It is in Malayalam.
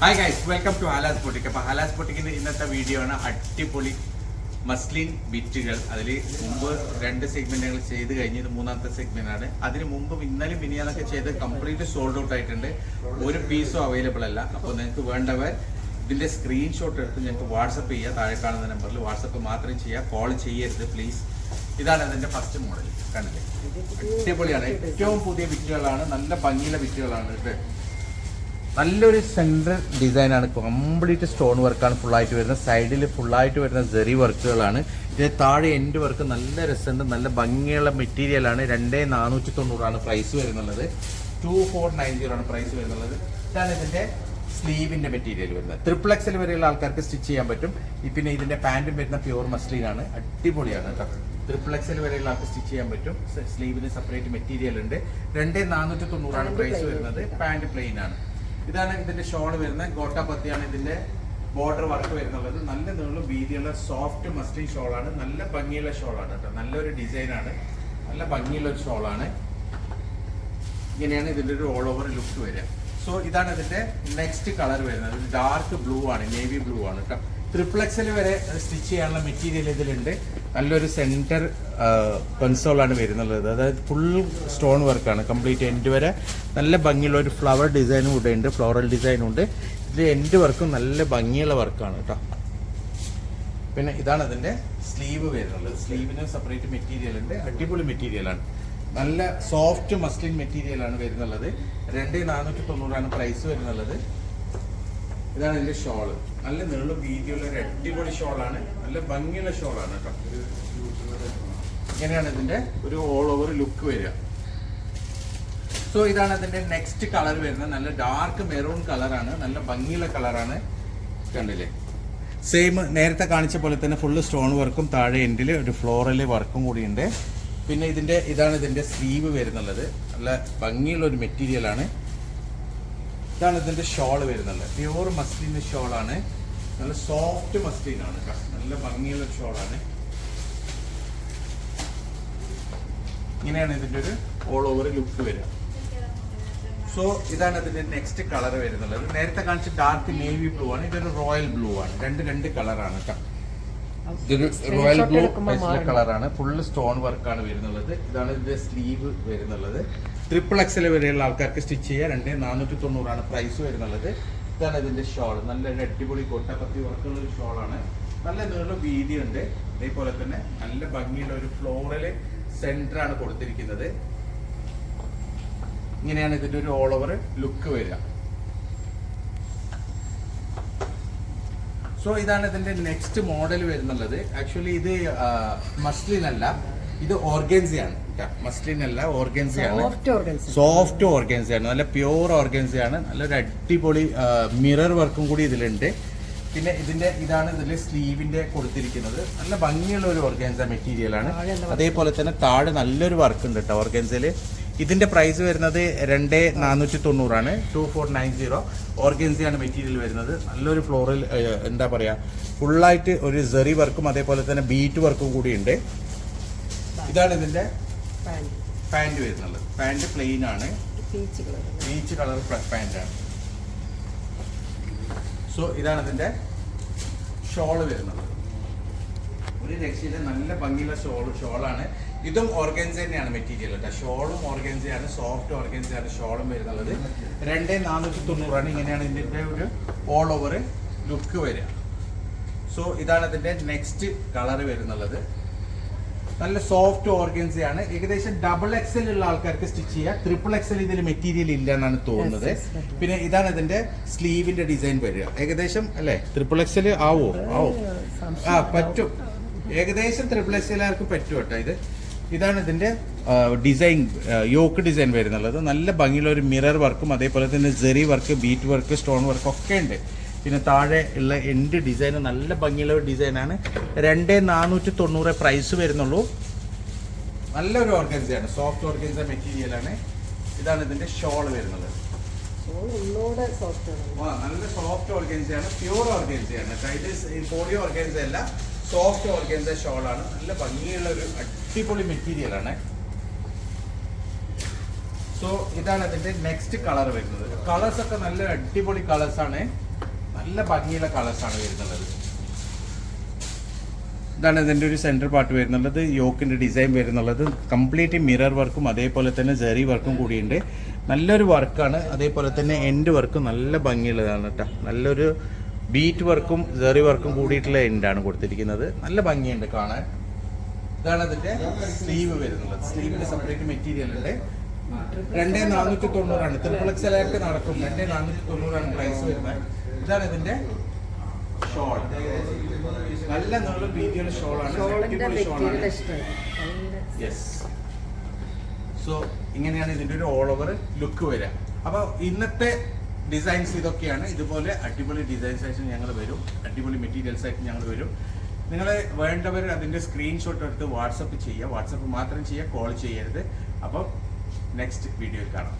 Hi guys welcome to Halas Pottik അപ്പൊ ഹാലാസ് പൊട്ടിക്കിന്റെ ഇന്നത്തെ വീഡിയോ ആണ് അടിപൊളി മസ്ലിൻ ബിറ്റുകൾ അതിൽ മുമ്പ് രണ്ട് സെഗ്മെന്റുകൾ ചെയ്ത് കഴിഞ്ഞ് ഇത് മൂന്നാമത്തെ ആണ്. അതിന് മുമ്പ് ഇന്നലെ മിനിയാന്നൊക്കെ ചെയ്ത് കംപ്ലീറ്റ് സോൾഡ് ഔട്ട് ആയിട്ടുണ്ട്. ഒരു പീസും അവൈലബിൾ അല്ല. അപ്പൊ നിങ്ങൾക്ക് വേണ്ടവർ ഇതിന്റെ സ്ക്രീൻഷോട്ട് എടുത്ത് ഞങ്ങൾക്ക് വാട്സപ്പ് ചെയ്യുക താഴെ കാണുന്ന നമ്പറിൽ വാട്സപ്പ് മാത്രം ചെയ്യുക കോൾ ചെയ്യരുത് പ്ലീസ് ഇതാണ് അതിന്റെ ഫസ്റ്റ് മോഡൽ കണ്ടില്ലേ? അടിപൊളിയാണ്. ഏറ്റവും പുതിയ വിറ്റുകളാണ്. നല്ല ഭംഗിയുള്ള വിറ്റുകളാണ് ഇത്. നല്ലൊരു സെൻട്രൽ ഡിസൈനാണ് കംപ്ലീറ്റ് സ്റ്റോൺ വർക്കാണ് ഫുള്ളായിട്ട് വരുന്നത്. സൈഡിൽ ഫുള്ളായിട്ട് വരുന്ന ജെറി വർക്കുകളാണ് ഇതിന് താഴെ എൻഡ് വർക്ക് നല്ല രസമുണ്ട് നല്ല ഭംഗിയുള്ള മെറ്റീരിയലാണ് രണ്ടേ നാനൂറ്റി തൊണ്ണൂറാണ് പ്രൈസ് വരുന്നുള്ളത്. ടു ഫോർ നയൻ സീറോ ആണ് പ്രൈസ് വരുന്നുള്ളത്. ഇതാണ് ഇതിന്റെ സ്ലീവിന്റെ മെറ്റീരിയൽ വരുന്നത്. ട്രിപ്പിൾ എക്സൽ വരെയുള്ള ആൾക്കാർക്ക് സ്റ്റിച്ച് ചെയ്യാൻ പറ്റും. പിന്നെ ഇതിന്റെ പാന്റും വരുന്ന പ്യൂർ മസ്ലിനാണ് അടിപൊളിയാണ് കേട്ടോ. ട്രിപ്പിൾ എക്സൽ വരെയുള്ള ആൾക്ക് സ്റ്റിച്ച് ചെയ്യാൻ പറ്റും. സ്ലീവിന് സെപ്പറേറ്റ് മെറ്റീരിയൽ ഉണ്ട്. രണ്ടേ നാനൂറ്റി തൊണ്ണൂറാണ് പ്രൈസ് വരുന്നത്. പാന്റ് പ്ലെയിൻ ആണ്. ഇതാണ് ഇതിന്റെ ഷോൾ വരുന്നത്. ഗോട്ടാപത്തിയാണ് ഇതിന്റെ ബോർഡർ വർക്ക് വരുന്നുള്ളത്. നല്ല നീളും വീതിയുള്ള സോഫ്റ്റ് മസ്ലിൻ ഷോളാണ് നല്ല ഭംഗിയുള്ള ഷോളാണ് കേട്ടോ. നല്ലൊരു ഡിസൈനാണ് നല്ല ഭംഗിയുള്ള ഒരു ഷോളാണ് ഇങ്ങനെയാണ് ഇതിന്റെ ഒരു ഓൾ ഓവർ ലുക്ക് വരിക. സോ ഇതാണ് ഇതിന്റെ നെക്സ്റ്റ് കളർ വരുന്നത്. ഡാർക്ക് ബ്ലൂ ആണ് നേവി ബ്ലൂ ആണ് കേട്ടോ. ട്രിപ്പിൾ എക്സൽ വരെ സ്റ്റിച്ച് ചെയ്യാനുള്ള മെറ്റീരിയൽ ഇതിലുണ്ട്. നല്ലൊരു സെന്റർ കൺസോളാണ് വരുന്നുള്ളത്. അതായത് ഫുൾ സ്റ്റോൺ വർക്കാണ് കംപ്ലീറ്റ് എൻഡ് വരെ നല്ല ഭംഗിയുള്ള ഒരു ഫ്ലവർ ഡിസൈനും കൂടെ ഉണ്ട്. ഫ്ലോറൽ ഡിസൈനും ഉണ്ട്. ഇതിൽ എൻഡ് വർക്കും നല്ല ഭംഗിയുള്ള വർക്കാണ് കേട്ടോ പിന്നെ ഇതാണ് അതിന്റെ സ്ലീവ് വരുന്നുള്ളത്. സ്ലീവിന് സെപ്പറേറ്റ് മെറ്റീരിയൽ ഉണ്ട്. അടിപൊളി മെറ്റീരിയലാണ് നല്ല സോഫ്റ്റ് മസ്ലിൻ മെറ്റീരിയലാണ് വരുന്നുള്ളത്. രണ്ട് നാനൂറ്റി തൊണ്ണൂറാണ് പ്രൈസ് വരുന്നുള്ളത്. ഇതാണ് ഇതിന്റെ ഷോൾ. നല്ല നീളം വീതിയുള്ള ഒരു അടിപൊളി ഷോളാണ്. നല്ല ഭംഗിയുള്ള ഷോളാണ് കേട്ടോ. ഇങ്ങനെയാണ് ഇതിന്റെ ഒരു ഓൾ ഓവർ ലുക്ക് വരിക. സോ ഇതാണ് അതിന്റെ നെക്സ്റ്റ് കളർ വരുന്നത്. നല്ല ഡാർക്ക് മെറൂൺ കളറാണ് നല്ല ഭംഗിയുള്ള കളറാണ് കണ്ടില്ലേ? സെയിം നേരത്തെ കാണിച്ച പോലെ തന്നെ ഫുള്ള് സ്റ്റോൺ വർക്കും താഴെ എൻഡിൽ ഒരു ഫ്ലോറൽ വർക്കും കൂടിയുണ്ട് പിന്നെ ഇതിന്റെ ഇതാണ് ഇതിന്റെ സ്ലീവ് വരുന്നുള്ളത്. നല്ല ഭംഗിയുള്ള ഒരു മെറ്റീരിയൽ ആണ്. ഇതാണ് ഇതിന്റെ ഷോൾ വരുന്നുണ്ട് പ്യൂർ മസ്ലിൻ ഷോളാണ് നല്ല സോഫ്റ്റ് മസ്ലിൻ ആണ്. നല്ല ഭംഗിയുള്ള ഷോളാണ് ഇങ്ങനെയാണ് ഇതിന്റെ ഒരു ഓൾ ഓവർ ലുക്ക് വരിക. സോ ഇതാണ് ഇതിന്റെ നെക്സ്റ്റ് കളർ വരുന്നത്. നേരത്തെ കാണിച്ച ഡാർക്ക് നേവി ബ്ലൂ ആണ്. ഇതൊരു റോയൽ ബ്ലൂ ആണ്. രണ്ട് രണ്ട് കളറാണ് കേട്ടോ ഇതൊരു റോയൽ ബ്ലൂ കളറാണ് ഫുള്ള് സ്റ്റോൺ വർക്കാണ് വരുന്നുള്ളത് ഇതാണ് ഇതിന്റെ സ്ലീവ് വരുന്നുള്ളത്. ട്രിപ്പിൾ എക്സൽ വരെയുള്ള ആൾക്കാർക്ക് സ്റ്റിച്ച് ചെയ്യാൻ രണ്ട് നാനൂറ്റി തൊണ്ണൂറാണ് പ്രൈസ് വരുന്നുള്ളത്. ഇതാണ് ഇതിന്റെ ഷോൾ നല്ല അടിപൊളി കൊട്ടപ്പത്തി വർക്കുള്ള ഒരു ഷോൾ ആണ്. നല്ല നീളം വീതിയുണ്ട്. അതേപോലെ തന്നെ നല്ല ഭംഗിയുള്ള ഒരു ഫ്ലോറൽ സെന്റർ ആണ് കൊടുത്തിരിക്കുന്നത്. ഇങ്ങനെയാണ് ഇതിന്റെ ഒരു ഓൾ ഓവർ ലുക്ക് വരിക. സോ ഇതാണ് ഇതിന്റെ നെക്സ്റ്റ് മോഡൽ വരുന്നുള്ളത്. ആക്ച്വലി ഇത് മസ്ലിൻ അല്ല. ഇത് ഓർഗൻസിയാണ് മസ്ലിൻ അല്ല ഓർഗൻസിയാണ് സോഫ്റ്റ് ഓർഗൻസ് സോഫ്റ്റ് ഓർഗൻസിയാണ് നല്ല പ്യൂർ ഓർഗൻസിയാണ് നല്ലൊരു അടിപൊളി മിറർ വർക്കും കൂടി ഇതിലുണ്ട്. പിന്നെ ഇതിന്റെ ഇതാണ് ഇതിൽ സ്ലീവിന്റെ കൊടുത്തിരിക്കുന്നത്. നല്ല ഭംഗിയുള്ള ഒരു ഓർഗൻസ മെറ്റീരിയൽ ആണ്. അതേപോലെ തന്നെ താഴെ നല്ലൊരു വർക്ക് ഉണ്ട് കേട്ടോ ഓർഗൻസിൽ ഇതിന്റെ പ്രൈസ് വരുന്നത് രണ്ട് നാനൂറ്റി തൊണ്ണൂറാണ് ടു ഫോർ നയൻ സീറോ ഓർഗൻസിയാണ് മെറ്റീരിയൽ വരുന്നത്. നല്ലൊരു ഫ്ലോറിൽ എന്താ പറയാ ഫുള്ളായിട്ട് ഒരു സെറി വർക്കും അതേപോലെ തന്നെ ബീറ്റ് വർക്കും കൂടി ഉണ്ട്. ഇതാണ് ഇതിന്റെ പാന്റ് പാന്റ് വരുന്നത്. പാന്റ് പ്ലെയിൻ ആണ്. Peach colour beach colour pant ആണ്. സോ ഇതാണ് ഇതിന്റെ ഷോൾ വരുന്നത്. ഒരു രക്ഷയിലെ നല്ല ഭംഗിയുള്ള ഷോൾ ഷോളാണ് ഇതും ഓർഗൻസ തന്നെയാണ് മെറ്റീരിയൽ കേട്ടോ ഷോളും ഓർഗൻസയാണ് സോഫ്റ്റ് ഓർഗൻസയാണ് ഷോളും വരുന്നുള്ളത്. രണ്ടേ നാനൂറ്റി തൊണ്ണൂറാണ് ഇങ്ങനെയാണ് ഇതിന്റെ ഒരു ഓൾ ഓവർ ലുക്ക് വരിക. സോ ഇതാണ് ഇതിന്റെ നെക്സ്റ്റ് കളർ വരുന്നുള്ളത്. നല്ല സോഫ്റ്റ് ഓർഗൻസയാണ്. ഏകദേശം ഡബിൾ എക്സൽ ഉള്ള ആൾക്കാർക്ക് സ്റ്റിച്ച് ചെയ്യാം. ട്രിപ്പിൾ എക്സൽ ഇതിൽ മെറ്റീരിയൽ ഇല്ല എന്നാണ് തോന്നുന്നത്. പിന്നെ ഇതാണ് ഇതിന്റെ സ്ലീവിന്റെ ഡിസൈൻ വരിക. ഏകദേശം അല്ലേ? ട്രിപ്പിൾ എക്സൽ ആവോ? ആവോ? ആ പറ്റും. ഏകദേശം ട്രിപ്പിൾ ആർക്ക് പറ്റും കേട്ടോ ഇത്. ഇതാണ് ഇതിന്റെ ഡിസൈൻ യോക്ക് ഡിസൈൻ വരുന്നുള്ളത്. നല്ല ഭംഗിയുള്ള ഒരു മിറർ വർക്കും അതേപോലെ തന്നെ Jerry work bead work stone work ഒക്കെ ഉണ്ട്. പിന്നെ താഴെ ഉള്ള എൻഡ് ഡിസൈൻ നല്ല ഭംഗിയുള്ള ഒരു ഡിസൈനാണ് രണ്ട് നാനൂറ്റി തൊണ്ണൂറ് പ്രൈസ് വരുന്നുള്ളൂ. നല്ലൊരു ഓർഗൻസയാണ് സോഫ്റ്റ് ഓർഗൻസ മെറ്റീരിയലാണ് ഇതാണ് ഇതിന്റെ ഷോൾ വരുന്നത്. നല്ല സോഫ്റ്റ് ഓർഗൻസയാണ് പ്യൂർ ഓർഗൻസയാണ് ഇത് പോളിയോ ഓർഗൻസ അല്ല. സോഫ്റ്റ് ഓർഗൻസ ഷോളാണ്. നല്ല ഭംഗിയുള്ള ഒരു അടിപൊളി മെറ്റീരിയലാണ് സോ ഇതാണ് അതിന്റെ നെക്സ്റ്റ് കളർ വരുന്നത്. കളേഴ്സ് ഒക്കെ നല്ല അടിപൊളി കളേഴ്സ് ആണ്. നല്ല ഭംഗിയുള്ള കളേഴ്സ് ആണ് വരുന്നത് ഇതാണ് ഇതിന്റെ ഒരു സെന്റർ പാർട്ട് വരുന്നുള്ളത്. യോക്കിന്റെ ഡിസൈൻ വരുന്നുള്ളത്. കംപ്ലീറ്റ് മിറർ വർക്കും അതേപോലെ തന്നെ ജെറി വർക്കും കൂടിയുണ്ട്. നല്ലൊരു വർക്കാണ് അതേപോലെ തന്നെ എൻഡ് വർക്കും നല്ല ഭംഗിയുള്ളതാണ് കേട്ടോ നല്ലൊരു ബീറ്റ് വർക്കും ജെറി വർക്കും കൂടിയിട്ടുള്ള എൻഡാണ് കൊടുത്തിരിക്കുന്നത്. നല്ല ഭംഗിയുണ്ട് കാണാൻ. ഇതാണ് അതിന്റെ സ്ലീവ് വരുന്നത്. സ്ലീവിന്റെ സെപ്പറേറ്റ് മെറ്റീരിയൽ ഉണ്ട്. രണ്ടേ നാനൂറ്റി തൊണ്ണൂറാണ് ത്രിപ്ലക്സിലൊക്കെ നടക്കും. രണ്ടേ നാനൂറ്റി തൊണ്ണൂറാണ് പ്രൈസ് വരുന്നത്. ഇതാണ് ഇതിന്റെ ഷോൾ നല്ല നല്ല ഷോളാണ് അടിപൊളി ഷോളാണ് മെറ്റീരിയൽ യെസ് സോ ഇങ്ങനെയാണ് ഇതിന്റെ ഒരു ഓൾ ഓവർ ലുക്ക് വരിക. അപ്പോൾ ഇന്നത്തെ ഡിസൈൻസ് ഇതൊക്കെയാണ്. ഇതുപോലെ അടിപൊളി ഡിസൈൻസ് ആയിട്ട് ഞങ്ങൾ വരും. അടിപൊളി മെറ്റീരിയൽസ് ആയിട്ട് ഞങ്ങൾ വരും. നിങ്ങൾ വേണ്ടവർ അതിന്റെ സ്ക്രീൻഷോട്ട് എടുത്ത് വാട്സപ്പ് ചെയ്യുക വാട്സപ്പ് മാത്രം ചെയ്യുക കോൾ ചെയ്യരുത്. അപ്പം നെക്സ്റ്റ് വീഡിയോയിൽ കാണാം.